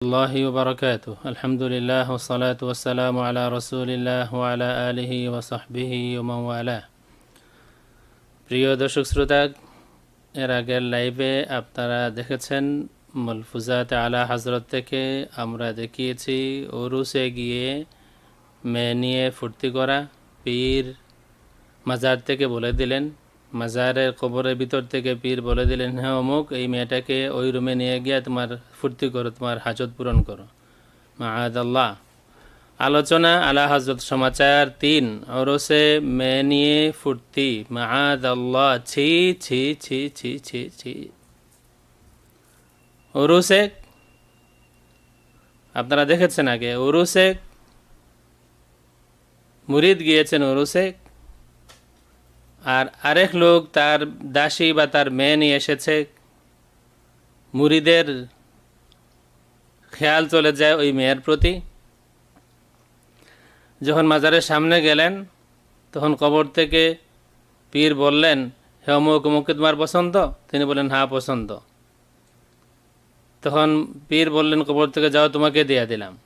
الله وبركاته الحمد لله والصلاة والسلام على رسول الله وعلى آله وصحبه ومن والاه প্রিয় দর্শক শ্রোতা এর আগের লাইভে আপনারা দেখেছেন মলফুজাত আলা হজরত থেকে আমরা দেখিয়েছি ওরুসে গিয়ে মেয়ে নিয়ে ফুর্তি করা পীর মাজার থেকে বলে দিলেন মাজারের কবরের ভিতর থেকে পীর বলে দিলেন হ্যাঁ অমুক, এই মেয়েটাকে ওই রুমে নিয়ে গিয়ে তোমার ফুর্তি করো, তোমার হাজত পূরণ করো। মাহাদ আল্লাহ আলোচনা আলা হজরত সমাচার তিন, ওরসে মেয়ে নিয়ে ফুর্তি। মাহাদ আল্লাহ ছি ছি ছি ছি ছি ছি। ওরুসে, আপনারা দেখেছেন আগে, ওরুসে মুরিদ গিয়েছেন, ওরুসে আর আরেক লোক তার দাসী বা তার মেয়ে নিয়ে এসেছে। মুরিদের খেয়াল চলে যায় ওই মেয়ের প্রতি। যখন মাজারের সামনে গেলেন, তখন কবর থেকে পীর বললেন, হে অমুক অমুককে তোমার পছন্দ? তিনি বললেন হ্যাঁ পছন্দ। তখন পীর বললেন, কবর থেকে যাও, তোমাকে দিয়ে দিলাম।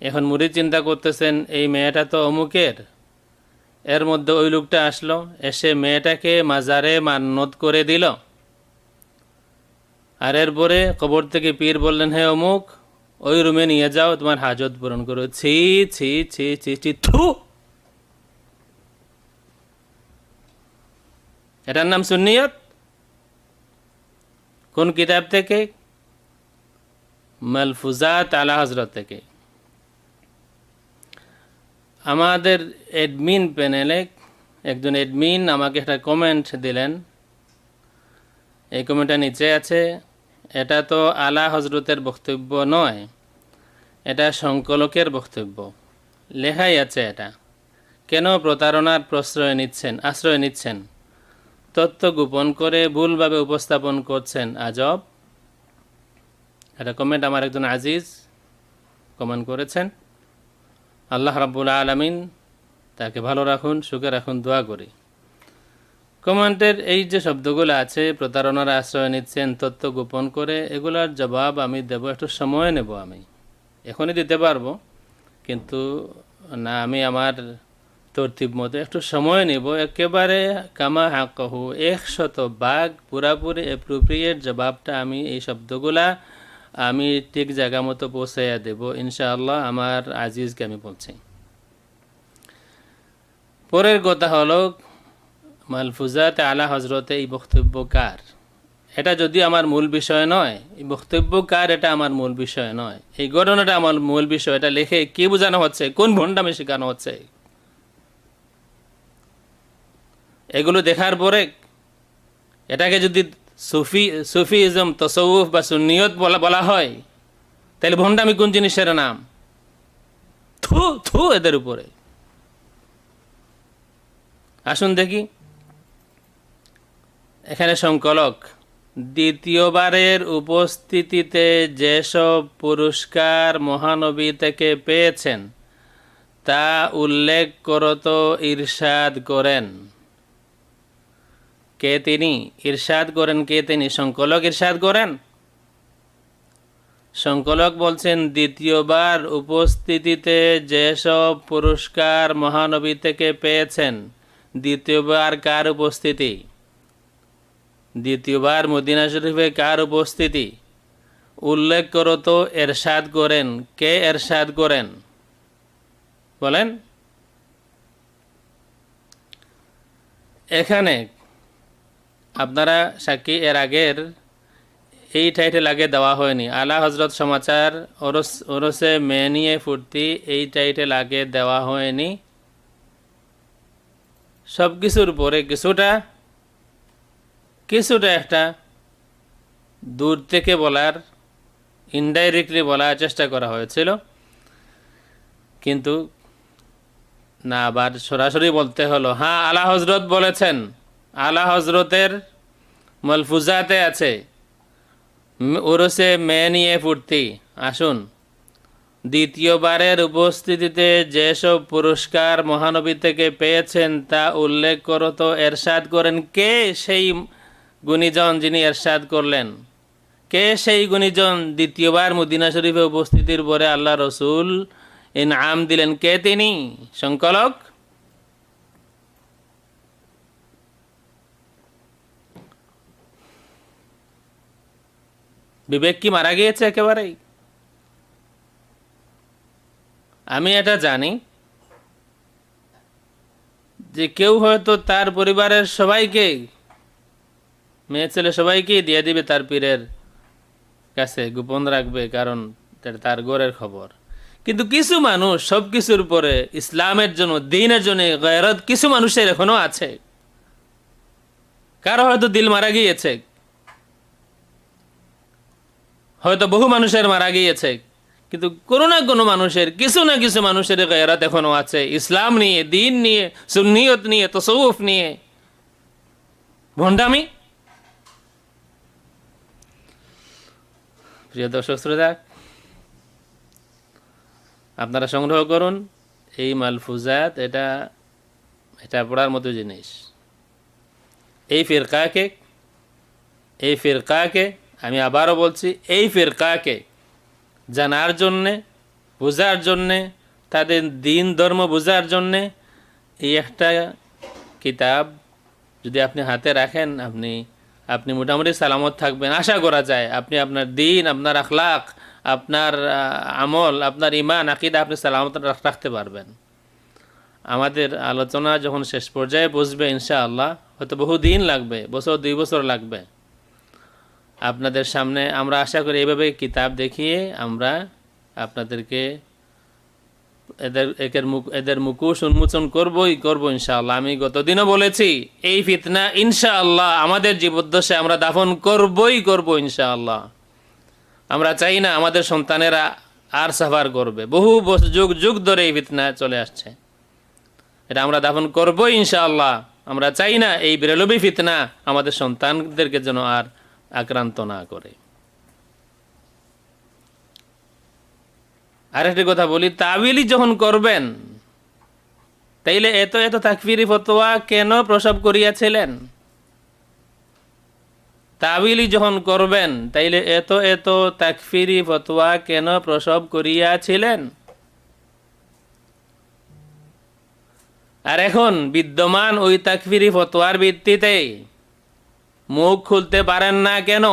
এখন মুরিদ চিন্তা করতেছেন, এই মেয়েটা তো অমুকের? এর মধ্যে ওই লোকটা আসলো, এসে মেয়েটাকে মাজারে মান্নত করে দিল। আর এরপরে কবর থেকে পীর বললেন, হে অমুক, ওই রুমে নিয়ে যাও, তোমার হাজত পূরণ করো। ছি ছি ছি ছি ছি, থু। এটার নাম সুন্নিয়ত? কোন কিতাব থেকে? মালফুজাত আলা হজরত থেকে। আমাদের অ্যাডমিন প্যানেলে একজন অ্যাডমিন আমাকে একটা কমেন্ট দিলেন। এই কমেন্টটা নিচে আছে। এটা তো আলা হজরতের বক্তব্য নয়, এটা সংকলকের বক্তব্য। লেখাই আছে এটা। কেন প্রতারণার প্রশ্রয় নিচ্ছেন, আশ্রয় নিচ্ছেন? তথ্য গোপন করে ভুলভাবে উপস্থাপন করছেন, আজব। এটা কমেন্ট আমার একজন আজিজ কমেন্ট করেছেন। আল্লাহ রাব্বুল আলমিন তাকে ভালো রাখুন, সুখে রাখুন, দোয়া করি। কমেন্টের এই যে শব্দগুলো আছে, প্রতারণার আশ্রয় নিচ্ছেন, তথ্য গোপন করে, এগুলার জবাব আমি দেব, একটু সময় নেব আমি। এখনই দিতে পারব, কিন্তু না, আমি আমার তরতিব মতো একটু সময় নেব। একেবারে কামা হাকহু একশত বাঘ পুরাপুরি অ্যাপ্রোপ্রিয়েট জবাবটা আমি এই শব্দগুলা আমি ঠিক জায়গা মতো পৌঁছাইয়া দেব, ইনশাআল্লাহ আমার আজিজকে আমি বলছি পরের কথা হলো মালফুজাতে আলা হজরতে এই বক্তব্য কার? এটা যদি আমার মূল বিষয় নয়, এই বক্তব্য কার এটা আমার মূল বিষয় নয়। এই ঘটনাটা আমার মূল বিষয়, এটা লিখে কি বোঝানো হচ্ছে? কোন ভণ্ডামে শেখানো হচ্ছে? এগুলো দেখার পরে, এটাকে যদি সুফি সুফিজম তসৌফ বা সুনিয়ত বলা বলা হয়। তাহলে ভণ্ডামি কোন জিনিসের নাম? থু থু এদের উপরে। আসুন দেখি। এখানে সংকলক, দ্বিতীয়বারের উপস্থিতিতে যেসব পুরস্কার মহানবী থেকে পেয়েছেন, তা উল্লেখ করত ঈর্ষাদ করেন। কে তিনি? ইরশাদ করেন কে তিনি? সংকলক ইরশাদ করেন? সংকলক বলছেন, দ্বিতীয়বার উপস্থিতিতে যেসব পুরস্কার মহানবী থেকে পেয়েছেন, দ্বিতীয়বার কার উপস্থিতি? দ্বিতীয়বার মদিনা শরীফে কার উপস্থিতি? উল্লেখ করো তো, এরশাদ করেন, কে এরশাদ করেন? বলেন। এখানে আপনারা সাক্ষী, এর আগের এই টাইটেল আগে দেওয়া হয়নি। আলা হজরত সমাচার, ওরস, ওরসে মেয়ে নিয়ে ফুর্তি, এই টাইটেল আগে দেওয়া হয়নি। সব কিছুর পরে কিছুটা কিছুটা একটা দূর থেকে বলার ইনডাইরেক্টলি বলার চেষ্টা করা হয়েছিল। কিন্তু না আবার সরাসরি বলতে হলো হ্যাঁ আলা হজরত বলেছেন। আলা হজরতের মলফুজাতে আছে। ওরসে মেয়ে নিয়ে ফুর্তি। আসুন। দ্বিতীয়বারের উপস্থিতিতে যেসব পুরস্কার মহানবী থেকে পেয়েছেন তা উল্লেখ করো তো। এরশাদ করেন, কে সেই গুণীজন যিনি এরশাদ করলেন? কে সেই গুণীজন দ্বিতীয়বার মদিনা শরীফে উপস্থিতির পরে আল্লাহ রসুল এ নাম দিলেন? কে তিনি? সংকলক? বিবেক কি মারা গিয়েছে একেবারেই? আমি এটা জানি যে কেউ হয়তো তার পরিবারের সবাইকে, মেয়ে ছেলে সবাইকেই দিয়ে দিবে তার পীরের কাছে, গোপন রাখবে, কারণ তার- গোরের খবর। কিন্তু কিছু মানুষ সব কিছুর উপরে ইসলামের জন্য, দিনের জন্য গয়রত কিছু মানুষের এখনও আছে। কারও হয়তো দিল মারা গিয়েছে হয়তো বহু মানুষের মারা গিয়েছে, কিন্তু কোনো না কোনো মানুষের, কিছু না কিছু মানুষের গেরাত এখনও আছে। ইসলাম নিয়ে, দিন নিয়ে, সুন্নিয়ত নিয়ে, তসৌফ নিয়ে। ভণ্ডামি? প্রিয় দর্শক শ্রোতা, আপনারা সংগ্রহ করুন এই মালফুজাত, এটা এটা পড়ার মতো জিনিস। এই ফিরকাকে এই ফিরকাকে আমি আবারও বলছি, এই ফিরকাকে জানার জন্যে, বোঝার জন্যে, তাদের দিন ধর্ম বোঝার জন্যে এই একটা কিতাব যদি আপনি হাতে রাখেন, আপনি আপনি মোটামুটি সালামত থাকবেন। আশা করা যায় আপনি আপনার দিন, আপনার আখলাক আপনার আমল, আপনার ইমান আকিদা আপনি সালামত রাখতে পারবেন। আমাদের আলোচনা যখন শেষ পর্যায়ে বসবে ইনশাআল্লাহ, হয়তো বহু দিন লাগবে, বছর, দুই বছর লাগবে। আপনাদের সামনে আমরা আশা করি এইভাবে কিতাব দেখিয়ে আমরা আপনাদেরকে এদের, একের মুখ, এদের মুখোশ উন্মোচন করবই, করব ইনশাআল্লাহ। আমি গতদিনও বলেছি, এই ফিতনা ইনশাআল্লাহ আমাদের জীবদ্দশে আমরা দাফন করবই, করব ইনশাআল্লাহ। আমরা চাই না আমাদের সন্তানেরা আর সাফার করবে। বহু যুগ যুগ ধরে এই ফিতনা চলে আসছে। এটা আমরা দাফন করবই ইনশাআল্লাহ। আমরা চাই না এই বিরলবি ফিতনা আমাদের সন্তানদেরকে যেন আর আক্রান্ত না করে। আরেকটি কথা বলি, তাবিলি যখন করবেন, তাইলে এত এত তাকফিরি ফতোয়া কেন প্রসব করিয়াছিলেন? তাবিলি যখন করবেন, তাইলে এত এত তাকফিরি ফতোয়া কেন প্রসব করিয়াছিলেন? আর এখন বিদ্যমান ওই তাকফিরি ফতোয়ার ভিত্তিতে মুখ খুলতে পারেন না কেন?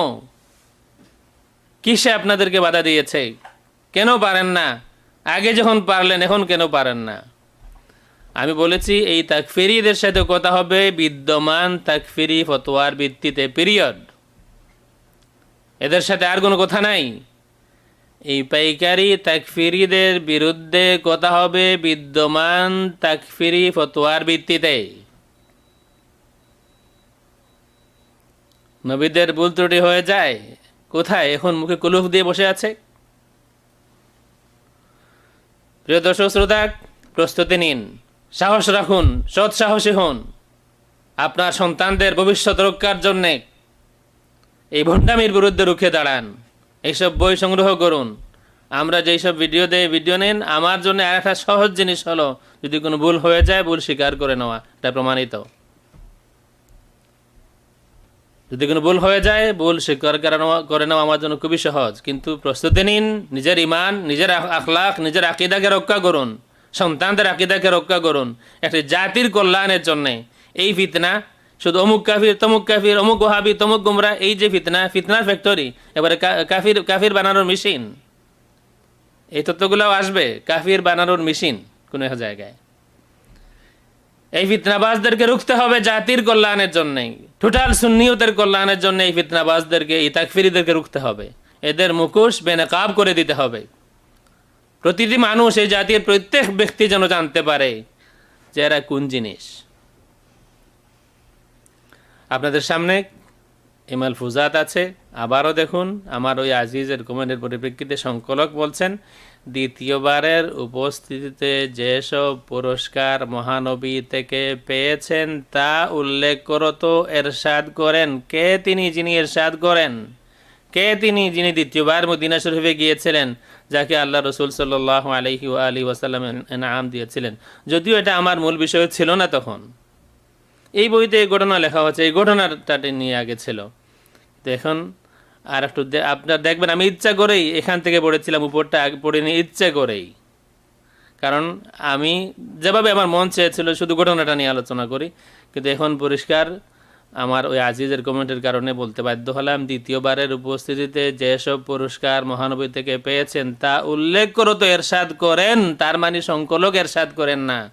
কিসে আপনাদেরকে বাধা দিয়েছে? কেন পারেন না? আগে যখন পারলেন, এখন কেন পারেন না? আমি বলেছি, এই তাকফিরিদের সাথে কথা হবে বিদ্যমান তাকফিরি ফতোয়ার ভিত্তিতে পিরিয়ড এদের সাথে আর কোনো কথা নাই। এই পাইকারি তাকফিরিদের বিরুদ্ধে কথা হবে বিদ্যমান তাকফিরি ফতোয়ার ভিত্তিতে। নবীদের ভুল ত্রুটি হয়ে যায়, কোথায়? এখন মুখে কুলুফ দিয়ে বসে আছে। প্রিয় দর্শক শ্রোতা, প্রস্তুতি নিন। সাহস রাখুন সৎ সাহসী হন। আপনার সন্তানদের ভবিষ্যৎ রক্ষার জন্যে এই ভণ্ডামির বিরুদ্ধে রুখে দাঁড়ান। এইসব বই সংগ্রহ করুন। আমরা যেই সব ভিডিও দেই, ভিডিও নেন, আমার জন্য আর একটা সহজ জিনিস হলো, যদি কোনো ভুল হয়ে যায়, ভুল স্বীকার করে নেওয়া। এটা প্রমাণিত। যদি কোনো ভুল হয়ে যায়, ভুল স্বীকার করে নেওয়া আমার জন্য খুবই সহজ। কিন্তু প্রস্তুতি নিন, নিজের ইমান নিজের আখলাখ, নিজের আকিদাকে রক্ষা করুন, সন্তানদের আকিদাকে রক্ষা করুন, একটি জাতির কল্যাণের জন্যে। এই ফিতনা শুধু অমুক কাফির, তমুক কাফির, অমুক ওহাবি তমুক গুমরা, এই যে ফিতনা, ফিতনার ফ্যাক্টরি এবারে কাফির কাফির বানানোর মেশিন এই তত্ত্বগুলোও আসবে, কাফির বানানোর মেশিন কোনো এক জায়গায়। এই ফিতনাবাজদেরকে রুখতে হবে জাতির কল্যাণের জন্য টোটাল সুন্নিয়তের কল্যাণের জন্য এই ফিতনাবাজদেরকে, এই তাকফিরিদেরকে রুখতে হবে। এদের মুখোশ বেনকাব করে দিতে হবে। প্রতিটি মানুষ এই জাতির প্রত্যেক ব্যক্তি যেন জানতে পারে যে এরা কোন জিনিস। আপনাদের সামনে ইমাল ফুজাত আছে। আবারও দেখুন, আমার ওই আজিজের কমেন্টের পরিপ্রেক্ষিতে সংকলক বলছেন দ্বিতীয়বারের উপস্থিতিতে যেসব পুরস্কার মহানবী থেকে পেয়েছেন তা উল্লেখ করত এরশাদ করেন। কে তিনি যিনি এরশাদ করেন? কে তিনি যিনি দ্বিতীয়বার মদিনা শরীফে গিয়েছিলেন, যাকে আল্লাহ রসুল সাল্লাহ আলহি আলী ওয়াসাল্লাম এনাম দিয়েছিলেন? যদিও এটা আমার মূল বিষয় ছিল না তখন। এই বইতে এই ঘটনা লেখা হচ্ছে এই ঘটনাটা নিয়ে আগে ছিল। এখন আর একটু আপনার দেখবেন, আমি ইচ্ছা করেই এখান থেকে পড়েছিলাম, উপরটা পড়িনি, ইচ্ছে করেই। কারণ আমি যেভাবে আমার মন চেয়েছিল, শুধু ঘটনাটা নিয়ে আলোচনা করি। কিন্তু এখন পরিষ্কার আমার ওই আজিজের কমেন্টের কারণে বলতে বাধ্য হলাম, দ্বিতীয়বারের উপস্থিতিতে যেসব পুরস্কার মহানবী থেকে পেয়েছেন, তা উল্লেখ করো তো, এরশাদ করেন। তার মানে সংকলক এরশাদ করেন না।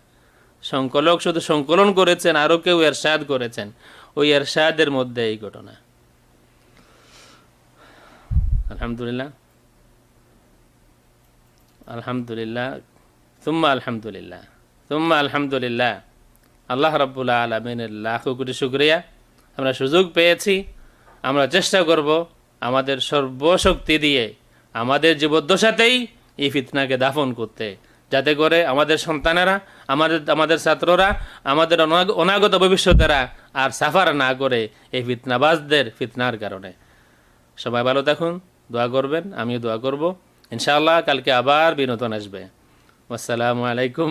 সংকলক শুধু সংকলন করেছেন, আরও কেউ এরশাদ করেছেন। ওই এরশাদের মধ্যে এই ঘটনা। আলহামদুলিল্লাহ। আলহামদুলিল্লাহ। তুম্মা আলহামদুলিল্লাহ। তুম্মা আলহামদুলিল্লাহ। আল্লাহ রাব্বুল আলমিনের লাখো কোটি শুক্রিয়া। আমরা সুযোগ পেয়েছি। আমরা চেষ্টা করব আমাদের সর্বশক্তি দিয়ে আমাদের জীবদ্দশাতেই এই ফিতনাকে দাফন করতে। যাতে করে আমাদের সন্তানেরা, আমাদের আমাদের ছাত্ররা, আমাদের অনাগত ভবিষ্যতেরা আর সাফার না করে এই ফিতনাবাজদের ফিতনার কারণে। সবাই ভালো থাকুন। দোয়া করবেন আমিও দোয়া করব। ইনশাআল্লাহ কালকে আবার বিনোদন আসবে। আসসালামু আলাইকুম